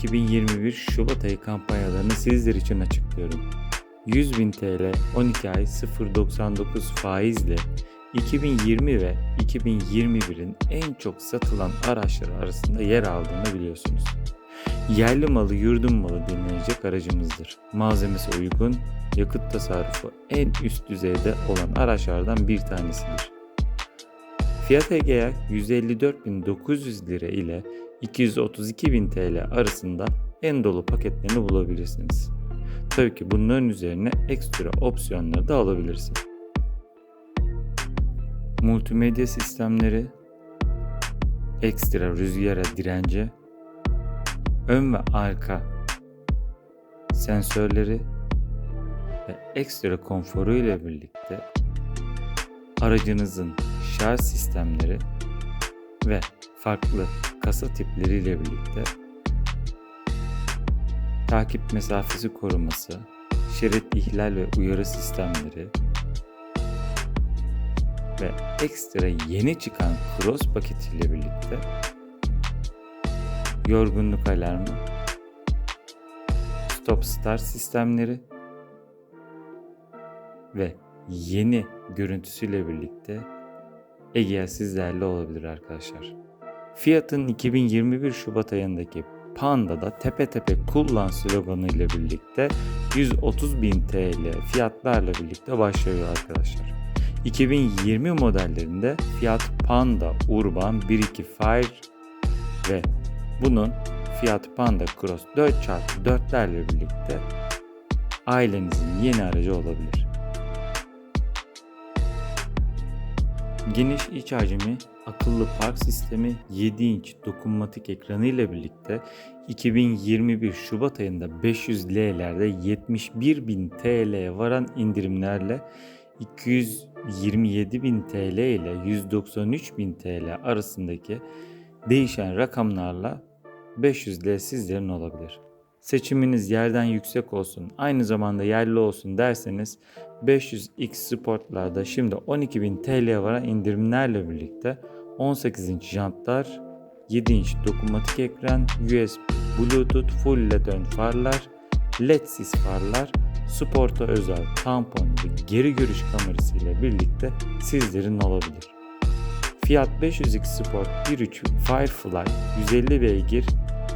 2021 Şubat ayı kampanyalarını sizler için açıklıyorum. 100.000 TL 12 ay 0.99 faizle 2020 ve 2021'in en çok satılan araçları arasında yer aldığını biliyorsunuz. Yerli malı yurdun malı denilecek aracımızdır. Malzemesi uygun, yakıt tasarrufu en üst düzeyde olan araçlardan bir tanesidir. Fiyat Egea 154.900 lira ile 232.000 TL arasında en dolu paketlerini bulabilirsiniz. Tabii ki bunların üzerine ekstra opsiyonları da alabilirsiniz. Multimedya sistemleri, ekstra rüzgara dirence, ön ve arka sensörleri ve ekstra konforu ile birlikte aracınızın şarj sistemleri ve farklı kasa tipleriyle birlikte takip mesafesi koruması, şerit ihlal ve uyarı sistemleri ve ekstra yeni çıkan Cross paketiyle birlikte yorgunluk alarmı, stop start sistemleri ve yeni görüntüsüyle birlikte Egea sizlerle olabilir arkadaşlar. Fiyat'ın 2021 Şubat ayındaki Panda'da tepe tepe kullan sloganı ile birlikte 130.000 TL fiyatlarla birlikte başlıyor arkadaşlar. 2020 modellerinde Fiat Panda Urban 1.2 Fire ve bunun Fiat Panda Cross 4x4'lerle birlikte ailenizin yeni aracı olabilir. Geniş iç hacmi, akıllı park sistemi, 7 inç dokunmatik ekranı ile birlikte 2021 Şubat ayında 500L'lerde 71.000 TL'ye varan indirimlerle 227.000 TL ile 193.000 TL arasındaki değişen rakamlarla 500L sizlerin olabilir. Seçiminiz yerden yüksek olsun, aynı zamanda yerli olsun derseniz 500X Sport'larda şimdi 12.000 TL'ye varan indirimlerle birlikte 18 inç jantlar, 7 inç dokunmatik ekran, USB, Bluetooth, full LED ön farlar, LED sis farlar, Sport'a özel tampon ve geri görüş kamerası ile birlikte sizlerin olabilir. Fiat 500X Sport 1.3 Firefly 150 beygir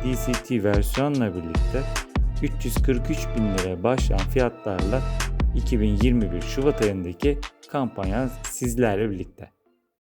DCT versiyonla birlikte 343 bin liraya başlayan fiyatlarla 2021 Şubat ayındaki kampanya sizlerle birlikte.